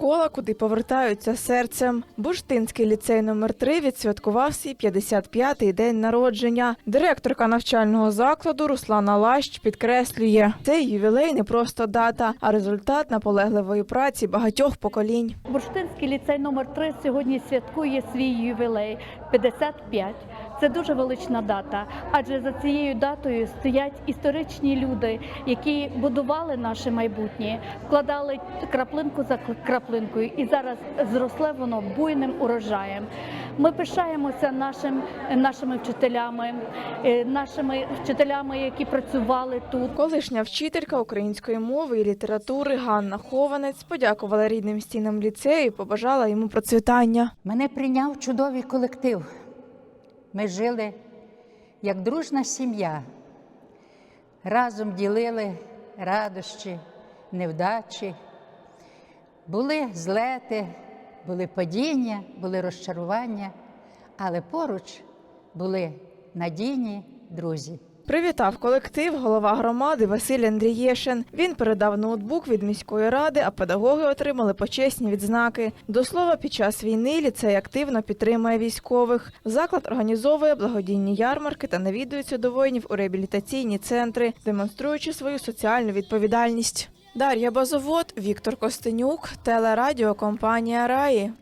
школа, куди повертаються серцем. Бурштинський ліцей номер 3 відсвяткував свій 55-й день народження. Директорка навчального закладу Руслана Лащ підкреслює, цей ювілей не просто дата, а результат наполегливої праці багатьох поколінь. Бурштинський ліцей номер 3 сьогодні святкує свій ювілей 55. Це дуже велична дата, адже за цією датою стоять історичні люди, які будували наше майбутнє, вкладали краплинку за краплинкою, і зараз зросле воно буйним урожаєм. Ми пишаємося нашим, нашими вчителями, е, нашими вчителями, які працювали тут. Колишня вчителька української мови і літератури Ганна Хованець подякувала рідним стінам ліцею і побажала йому процвітання. Мене прийняв чудовий колектив. Ми жили як дружна сім'я. Разом ділили радощі, невдачі. Були злети, були падіння, були розчарування, але поруч були надійні друзі. Привітав колектив голова громади Василь Андрієшин. Він передав ноутбук від міської ради, а педагоги отримали почесні відзнаки. До слова, під час війни ліцей активно підтримує військових. Заклад організовує благодійні ярмарки та навідується до воїнів у реабілітаційні центри, демонструючи свою соціальну відповідальність. Дар'я Базовод, Віктор Костенюк, телерадіокомпанія Раї.